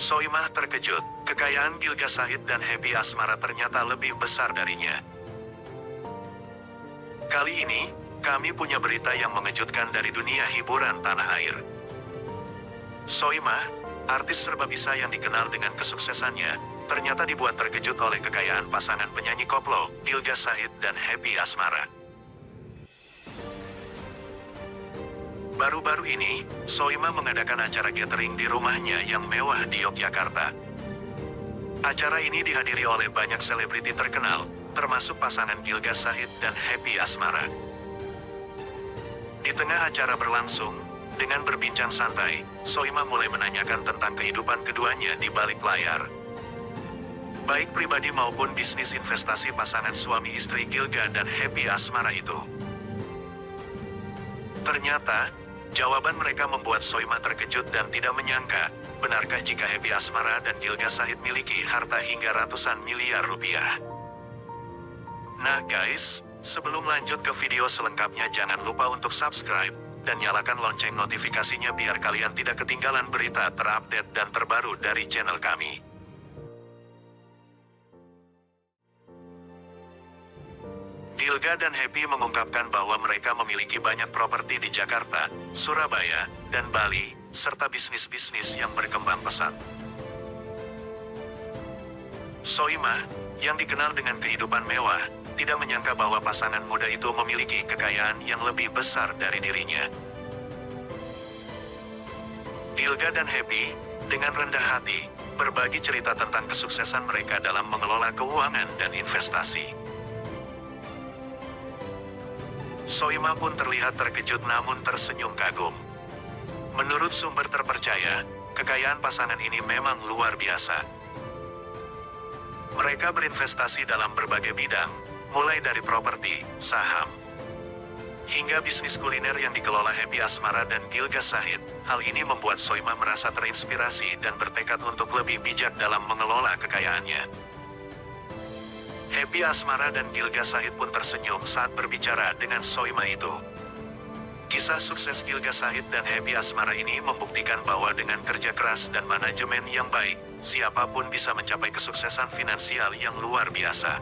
Soimah terkejut, kekayaan Gilga Sahid dan Happy Asmara ternyata lebih besar darinya. Kali ini, kami punya berita yang mengejutkan dari dunia hiburan tanah air. Soimah, artis serba bisa yang dikenal dengan kesuksesannya, ternyata dibuat terkejut oleh kekayaan pasangan penyanyi koplo, Gilga Sahid dan Happy Asmara. Baru-baru ini, Soima mengadakan acara gathering di rumahnya yang mewah di Yogyakarta. Acara ini dihadiri oleh banyak selebriti terkenal, termasuk pasangan Gilga Sahid dan Happy Asmara. Di tengah acara berlangsung, dengan berbincang santai, Soima mulai menanyakan tentang kehidupan keduanya di balik layar. Baik pribadi maupun bisnis investasi pasangan suami istri Gilga dan Happy Asmara itu. Ternyata, jawaban mereka membuat Soima terkejut dan tidak menyangka, benarkah jika Happy Asmara dan Gilga Sahid miliki harta hingga ratusan miliar rupiah. Nah guys, sebelum lanjut ke video selengkapnya jangan lupa untuk subscribe, dan nyalakan lonceng notifikasinya biar kalian tidak ketinggalan berita terupdate dan terbaru dari channel kami. Gilga dan Happy mengungkapkan bahwa mereka memiliki banyak properti di Jakarta, Surabaya, dan Bali, serta bisnis-bisnis yang berkembang pesat. Soima, yang dikenal dengan kehidupan mewah, tidak menyangka bahwa pasangan muda itu memiliki kekayaan yang lebih besar dari dirinya. Gilga dan Happy, dengan rendah hati, berbagi cerita tentang kesuksesan mereka dalam mengelola keuangan dan investasi. Soima pun terlihat terkejut namun tersenyum kagum. Menurut sumber terpercaya, kekayaan pasangan ini memang luar biasa. Mereka berinvestasi dalam berbagai bidang, mulai dari properti, saham, hingga bisnis kuliner yang dikelola Happy Asmara dan Gilga Sahid. Hal ini membuat Soima merasa terinspirasi dan bertekad untuk lebih bijak dalam mengelola kekayaannya. Happy Asmara dan Gilga Sahid pun tersenyum saat berbicara dengan Soima itu. Kisah sukses Gilga Sahid dan Happy Asmara ini membuktikan bahwa dengan kerja keras dan manajemen yang baik, siapa pun bisa mencapai kesuksesan finansial yang luar biasa.